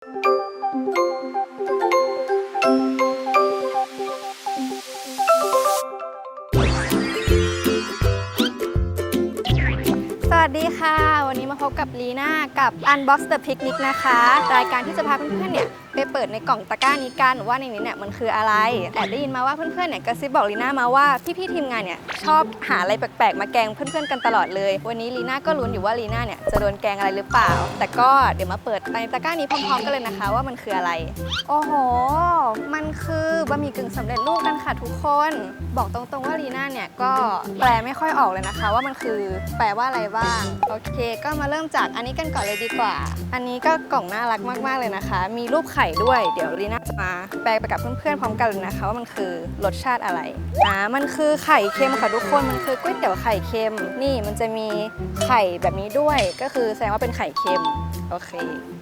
สวัสดีค่ะ วันนี้มาพบกับลีน่ากับ Unbox the Picnic นะคะ รายการที่จะพาเพื่อนๆเนี่ยไปเปิดในกล่องตะกร้านี้กันว่าในนี้เนี่ยมันคืออะไรแอบได้ยินมาว่าเพื่อนๆเนี่ยกระซิบบอกลีน่ามาว่าพี่ๆทีมงานเนี่ยชอบหาอะไรแปลกๆ มาแกงเพื่อนๆกันตลอดเลย วันนี้ลีน่าก็ลุ้นอยู่ว่าลีน่าเนี่ยจะโดนแกงอะไรหรือเปล่า แต่ก็เดี๋ยวมาเปิดในตะกร้านี้พร้อมๆกันเลยนะคะ ว่ามันคืออะไร โอ้โห มันคือบะหมี่กึ่งสำเร็จรูปกันค่ะทุกคน บอกตรงๆว่าลีน่าเนี่ยก็แปลไม่ค่อยออกเลยนะคะ ว่ามันคือแปลว่าอะไรบ้าง โอเค ก็มาเริ่มจากอันนี้กันก่อนเลยดีกว่า อันนี้ก็กล่องน่ารักมากๆเลยนะคะ มีรูปไขด้วย เดี๋ยวลีน่าจะมาแปลไปกับเพื่อนๆพร้อมกันนะคะว่ามันคือรสชาติอะไรอ่ามันคือไข่เค็มค่ะทุกคนมันคือก๋วยเตี๋ยวไข่เค็มนี่มันจะมีไข่แบบนี้ด้วยก็คือแสดงว่าเป็นไข่เค็มโอเค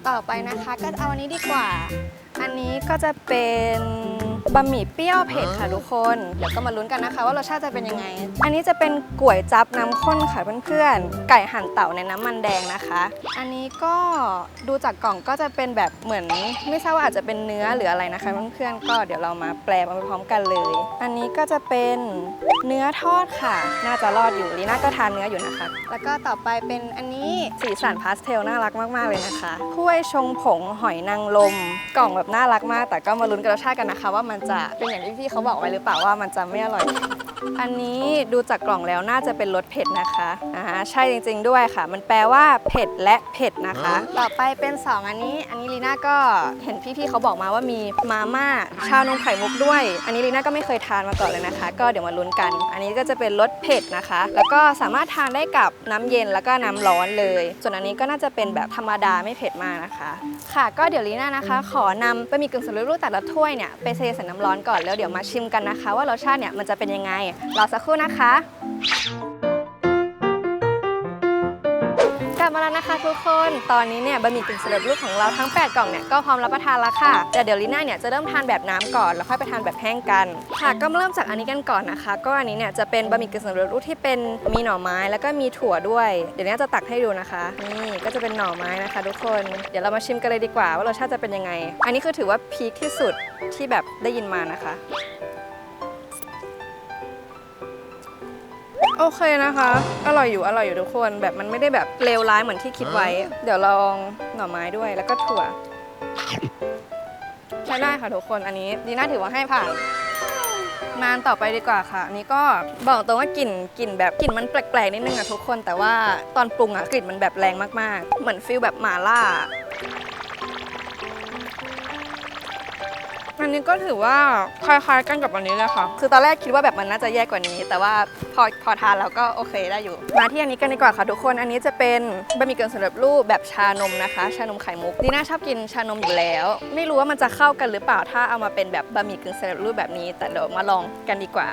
ต่อไปนะคะก็เอาอันนี้ดีกว่า อันนี้ก็จะเป็น บะหมี่เปรี้ยวเผ็ดค่ะทุกคน เดี๋ยวก็มาลุ้นกันนะคะ ว่ารสชาติจะเป็นยังไง อันนี้จะเป็นก๋วยจับน้ำข้นค่ะเพื่อนๆ ไก่หั่นเต่าในน้ำมันแดงนะคะ อันนี้ก็ดูจากกล่องก็จะเป็นแบบเหมือน ไม่ทราบว่าอาจจะเป็นเนื้อหรืออะไรนะคะเพื่อนๆ ก็เดี๋ยวเรามาแปลมาพร้อมกันเลย อันนี้ก็จะเป็นเนื้อทอดค่ะ น่าจะรอดอยู่ลีน่าก็ทานเนื้ออยู่นะคะ แล้วก็ต่อไปเป็นอันนี้สีสันพาสเทลน่ารักมากๆเลยนะคะถ้วยชงผงหอยนางรมกล่องแบบน่ารักมาก แต่ก็มาลุ้นกันรสชาติกันนะคะว่ามันจะเป็นอย่างที่พี่เขาบอกไว้หรือเปล่าว่ามันจะไม่อร่อย อันนี้ดูจากกล่องแล้วน่าจะเป็นรสเผ็ดนะคะอ่าใช่จริงๆด้วยค่ะ มันแปลว่าเผ็ดและเผ็ดนะคะ ต่อไปเป็น 2 อันนี้ อันนี้ลีน่าก็เห็นพี่ๆเขาบอกมาว่ามีมาม่าชานมไข่มุกด้วย อันนี้ลีน่าก็ไม่เคยทานมาก่อนเลยนะคะ ก็เดี๋ยวมาลุ้นกัน อันนี้ก็จะเป็นรสเผ็ดนะคะ แล้วก็สามารถทานได้กับน้ำเย็นแล้วก็น้ำร้อนเลย ส่วนอันนี้ก็น่าจะเป็นแบบธรรมดาไม่เผ็ดมากนะคะ ค่ะ ก็เดี๋ยวลีน่านะคะ ขอนำบะหมี่กึ่งสำเร็จรูปแต่ละถ้วยเนี่ยไปเทใส่น้ำร้อนก่อนแล้วเดี๋ยวมาชิมกันนะคะ ว่ารสชาติเนี่ยมันจะเป็นยังไงรอสักครู่นะคะ กลับมาแล้วนะคะทุกคน ตอนนี้เนี่ยบะหมี่กึ่งสำเร็จรูปของเราทั้ง 8 กล่องเนี่ยก็พร้อมรับประทานแล้วค่ะ แต่เดี๋ยวลีน่าเนี่ยจะเริ่มทานแบบน้ำก่อนแล้วค่อยไปทานแบบแห้งกัน ค่ะก็เริ่มจากอันนี้กันก่อนนะคะ ก็อันนี้เนี่ยจะเป็นบะหมี่กึ่งสำเร็จรูปที่เป็นมีหน่อไม้แล้วก็มีถั่วด้วย เดี๋ยวนี้จะตักให้ดูนะคะ นี่ก็จะเป็นหน่อไม้นะคะ ทุกคน เดี๋ยวเรามาชิมกันเลยดีกว่าว่ารสชาติจะเป็นยังไง อันนี้คือถือว่าพีคที่สุดที่แบบได้ยินมานะคะ โอเคนะคะ อร่อยอยู่อร่อยอยู่ทุกคนแบบมันไม่ได้แบบเลวร้ายเหมือนที่คิดไว้ เดี๋ยวลองหน่อไม้ด้วยแล้วก็ถั่ว ใช้ได้ค่ะทุกคนอันนี้ดีน่าถือว่าให้ผ่านมานต่อไปดีกว่าค่ะ อันนี้ก็บอกตรงว่ากลิ่นกลิ่นแบบกลิ่นมันแปลกๆนิดนึงอะทุกคน แต่ว่าตอนปรุงอะกลิ่นมันแบบแรงมากๆ เหมือนฟิลแบบหม่าล่า นี้ก็ถือว่าคล้ายๆกันกับอันนี้เลยค่ะ คือตอนแรกคิดว่าแบบมันน่าจะแย่กว่านี้ แต่ว่าพอพอทานแล้วก็โอเคได้อยู่ มาที่อันนี้กันดีกว่าค่ะทุกคน อันนี้จะเป็นบะหมี่กึ่งสำเร็จรูปแบบชานมนะคะ ชานมไข่มุกดีน่าชอบกินชานมอยู่แล้ว ไม่รู้ว่ามันจะเข้ากันหรือเปล่าถ้าเอามาเป็นแบบบะหมี่กึ่งสำเร็จรูปแบบนี้ แต่เดี๋ยวมาลองกันดีกว่า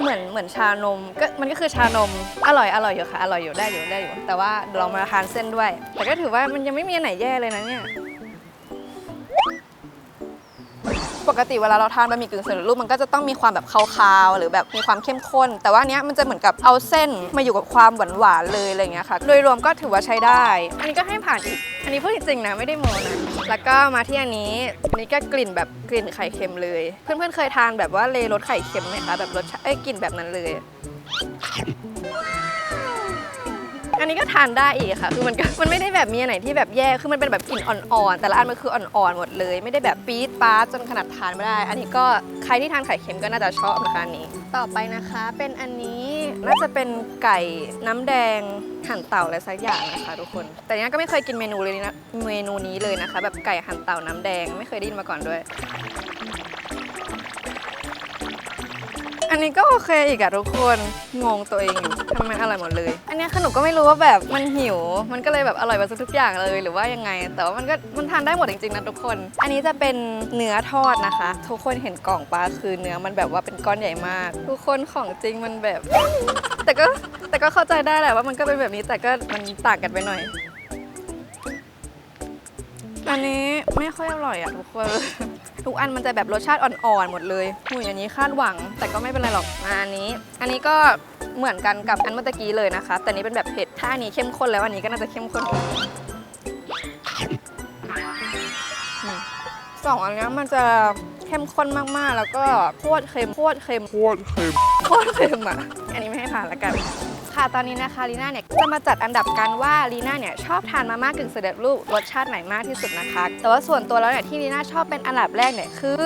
เหมือนเหมือนชานมก็มันก็คือชานมอร่อยอร่อยอยู่ค่ะอร่อยอยู่ได้อยู่ได้อยู่ แต่ว่าเดี๋ยวเรามาทานเส้นด้วย แต่ก็ถือว่ามันยังไม่มีไหนแย่เลยนะเนี่ย ปกติเวลาเราทานบะหมี่กึ่งสำเร็จรูปมันก็จะต้องมีความแบบคาวๆหรือแบบมีความเข้มข้น แต่ว่าเนี้ยมันจะเหมือนกับเอาเส้นมาอยู่กับความหวานๆเลยอะไรเงี้ยค่ะ โดยรวมก็ถือว่าใช้ได้ อันนี้ก็ให้ผ่านอีก อันนี้พูดจริงๆนะไม่ได้โมนะแล้วก็มาที่อันนี้อันนี้ก็กลิ่นแบบกลิ่นไข่เค็มเลย เพื่อนๆเคยทานแบบว่าเลรสไข่เค็มไหมคะแบบรสเอ้ยกลิ่นแบบนั้นเลย อันนี้ก็ทานได้อีกค่ะ คือมันก็มันไม่ได้แบบมีอันไหนที่แบบแย่ คือมันเป็นแบบกลิ่นอ่อนๆ แต่ละอันมันคืออ่อนๆ หมดเลย ไม่ได้แบบปี๊ดป๊าดจนขนาดทานไม่ได้ อันนี้ก็ใครที่ทานไข่เค็มก็น่าจะชอบนะคะอันนี้ ต่อไปนะคะเป็นอันนี้น่าจะเป็นไก่น้ำแดงหั่นเต่าอะไรสักอย่างนะคะทุกคน แต่เนี้ยก็ไม่เคยกินเมนูเลยนะ เมนูนี้เลยนะคะ แบบไก่หั่นเต่าน้ำแดงไม่เคยได้ยินมาก่อนด้วย อันนี้ก็โอเคอีกอะทุกคน งงตัวเองอยู่ทำไมอร่อยหมดเลย อันนี้ยคือหนูก็ไม่รู้ว่าแบบมันหิว มันก็เลยแบบอร่อยมาทุกอย่างเลยหรือว่ายังไง แต่ว่ามันก็มันทานได้หมดจริงๆนะทุกคน อันนี้จะเป็นเนื้อทอดนะคะ ทุกคนเห็นกล่องปลาคือเนื้อมันแบบว่าเป็นก้อนใหญ่มาก ทุกคนของจริงมันแบบ แต่ก็แต่ก็เข้าใจได้แหละว่ามันก็เป็นแบบนี้แต่ก็มันต่างกันไปหน่อยอันนี้ไม่ค่อยอร่อยอะทุกคน ทุกอันมันจะแบบรสชาติอ่อนๆหมดเลยหุยอันนี้คาดหวัง แต่ก็ไม่เป็นไรหรอกมาอันนี้ อันนี้ก็เหมือนกันกับอันเมื่อตะกี้เลยนะคะ แต่นี้เป็นแบบเผ็ดถ้าอันนี้เข้มข้นแล้วอันนี้ก็น่าจะเข้มข้นอีกอืมสองอันเนี้ยมันจะเข้มข้นมากๆ แล้วก็โคตรเค็มโคตรเค็มโคตรเค็มโคตรเค็มอะ อันนี้ไม่ให้ผ่านละกัน ค่ะ ตอนนี้นะคะลีน่าเนี่ยจะมาจัดอันดับกันว่าลีน่าเนี่ยชอบทานมาม่ากึ่งสำเร็จรูปรสชาติไหนมากที่สุดนะคะ แต่ว่าส่วนตัวแล้วเนี่ยที่ลีน่าชอบเป็นอันดับแรกเนี่ยคือ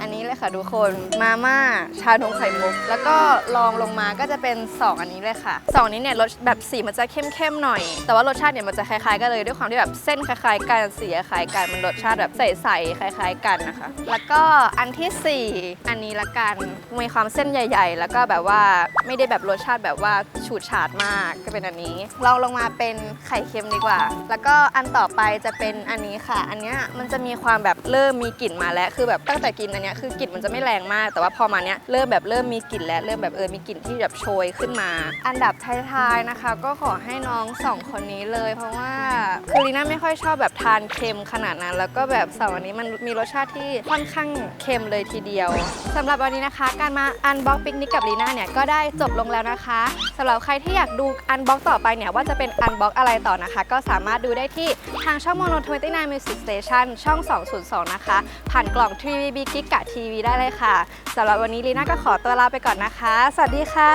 อันนี้เลยค่ะทุกคนมาม่าชานมไข่มุก แล้วก็ลองลงมาก็จะเป็น 2 อันนี้เลยค่ะสองนี้เนี่ยรสแบบสีมันจะเข้มๆหน่อย แต่ว่ารสชาติเนี่ยมันจะคล้ายๆกันเลยด้วยความที่แบบเส้นคล้ายๆกันสีคล้ายกันมันรสชาติแบบใสๆคล้าย ๆ กันนะคะ แล้วก็อันที่สี่อันนี้ละกันมีความเส้นใหญ่ ๆ แล้วก็แบบว่าไม่ได้แบบรสชาติแบบว่าฉูดฉาดมากก็เป็นอันนี้ลองลงมาเป็นไข่เค็มดีกว่า แล้วก็อันต่อไปจะเป็นอันนี้ค่ะ อันเนี้ยมันจะมีความแบบเริ่มมีกลิ่นมาแล้วคือแบบตั้งแต่กินอันเนี้ยคือกลิ่นมันจะไม่แรงมาก แต่ว่าพอมาเนี้ยเริ่มแบบเริ่มมีกลิ่นแล้วเริ่มแบบเออมีกลิ่นที่แบบโชยขึ้นมา อันดับท้ายๆนะคะ ก็ขอให้น้องสองคนนี้เลย เพราะว่าคือลีน่าไม่ค่อยชอบแบบทานเค็มขนาดนั้น แล้วก็แบบสองอันนี้มันมีรสชาติที่ค่อนข้างเค็มเลยทีเดียวสำหรับวันนี้นะคะ การมาอันบ็อกปิกนิกกับลีน่าเนี่ยก็ได้จบลงแล้วนะคะสำหรับใครที่อยากดูอันบ็อกต่อไปเนี่ยว่าจะเป็นอันบ็อกอะไรต่อนะคะ ก็สามารถดูได้ที่ทางช่อง Mono 29 Music Station ช่อง 202 นะคะ ผ่านกล่อง TVB กิกะทีวีได้เลยค่ะสำหรับวันนี้ลีน่าก็ขอตัวลาไปก่อนนะคะ สวัสดีค่ะ